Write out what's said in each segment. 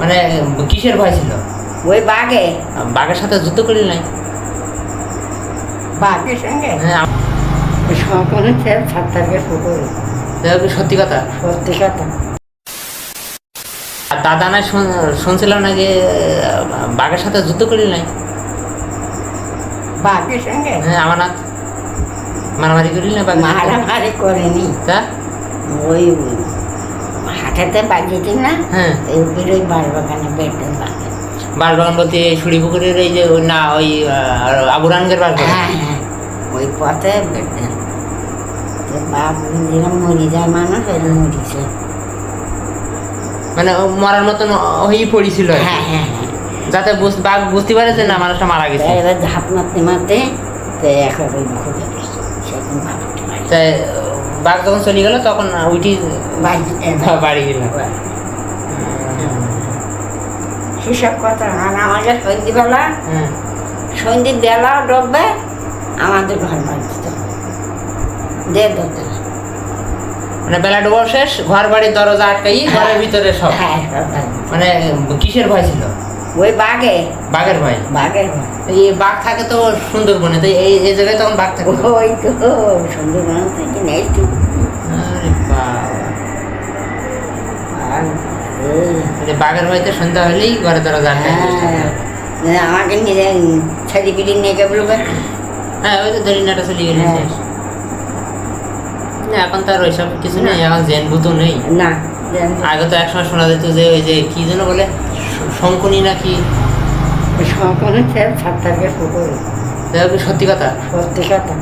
মানে কিসের ভয় ছিল? ওই বাঘে। বাঘের সাথে যুদ্ধ করি নাই? বাঘের সঙ্গে? হ্যাঁ সকলে সাতটাকে সত্যি কথা? সত্যি কথা। আর দাদা না শুন- শুনছিলাম নাকি আহ, বাঘের সাথে যুদ্ধ করি নাই? বাঘের সঙ্গে? হ্যাঁ আমার না মারামারি করি না মারামারি করেনি। তা? ওই হাটাতে বাগিয়েছি না? হ্যাঁ। এই ওই বাড়ি বাগানে বেডরুম বাঘে বাঁশবাগান বলতে এই পুকুরের এই যে না ওই আহ, আবুরানগের বাঁশবাগান হ্যাঁ হ্যাঁ। ওই পথে বেডরুম বাপ যেরকম মরি যায় মানুষ এরকম মরিছে। মানে মরার মতন হয়েই পড়েছিল হ্যাঁ হ্যাঁ হ্যাঁ। যাতে বাঘ বুঝতে পারে যে না মানুষটা মারা গেছে। এবার ঝাঁপ মারতে মারতে এখন খুঁজে সেরকম বাঘ যখন চলে গেল তখন উঠি বাড়ি বাড়ি গেল সেসব কথা। আর আমাদের সন্ধ্যেবেলা হ্যাঁ। সন্ধ্যে বেলা ডুববে আমাদের ঘর বাড়িতে। দেড় দোতলা মানে বেলা ডোবা শেষ ঘর বাড়ির দরজা আটকাই ঘরের ভিতরে সব। হ্যাঁ মানে কিসের ভয় ছিল? ওই বাঘে। বাঘের ভয় বাঘের ঘর এই বাঘ থাকে তো সুন্দরবনে তো এই এই জায়গায় তখন বাঘ থাকে। ওই তো সুন্দরবন থেকে নেই এই বাঘের সন্ধ্যা হলেই ঘরে আটকাই হ্যাঁ আমাকে ছেলে পিলি নিয়ে বলবে হ্যাঁ ওই তো দরিনাটা চলে গেলে হ্যাঁ। না, এখন তো আর ওইসব কিছু নেই এখন জেন ভূতও নেই। না আগে তো একসময় শোনা যেত যে ওই যে কি যেন বলে শঙ্কুনি নাকি? সে সাতটাকে পুকুর। কি সত্যি কথা? সত্যি কথা।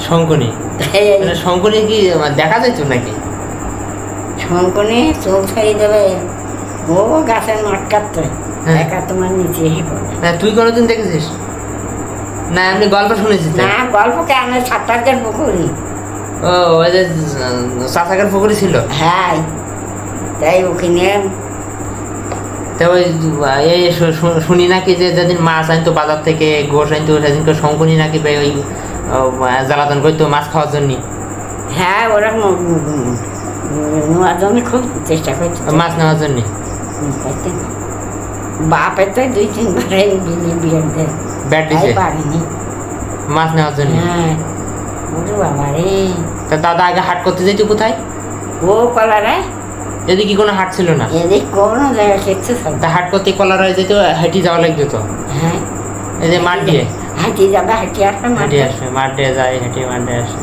শঙ্কুনি? এই মানে শঙ্কুনি কি দেখা যেত নাকি? শঙ্কনে চোখ ছাড়িয়ে দেবে। ও গাছের মাঠ কাটতে। হ্যাঁ। একা তোমার নিচে না তুই কোনোদিন দেখেছিস? না এমনি গল্প শুনেছিস তাই? না গল্প কেন সাতটাকের পুকুরি। ও ওই যে চাষাকের পুকুরি ছিল। হ্যাঁ। তাই ওখানে তো ওই এই শু- শু- শুনি নাকি যে যেদিন মাছ আনতো বাজার থেকে গোস আনতো সেদিনকে শঙ্কুনি নাকি ওই জ্বালাতন করতো মাছ খাওয়ার জন্য? হ্যাঁ ওরা নেওয়ার জন্য খুব চেষ্টা মাছ নেওয়ার জন্য? বাপের তো দুই তিনবার এই বিয়ে ব্যাট দিছে? পারিনি। মাছ নেওয়ার জন্য? হ্যাঁ ওরে বাবা রে তা দাদা আগে হাট করতে যেত কোথায়? ও কলারে? যদি কি কোনো হাট ছিল না? এদিক কোনো জায়গা খেতে তা হাট করতে কলার যেত হেঁটি যাওয়া লাগতো তো? হ্যাঁ। এই যে মাঠ দিয়ে? হাঁটি যাবে হাঁটি আসবে মাঠে। আসবে মাঠে যায় হেঁটে মাঠে আসবে আসে।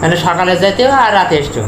মানে সকালে যাইতেও আর রাতে আসতো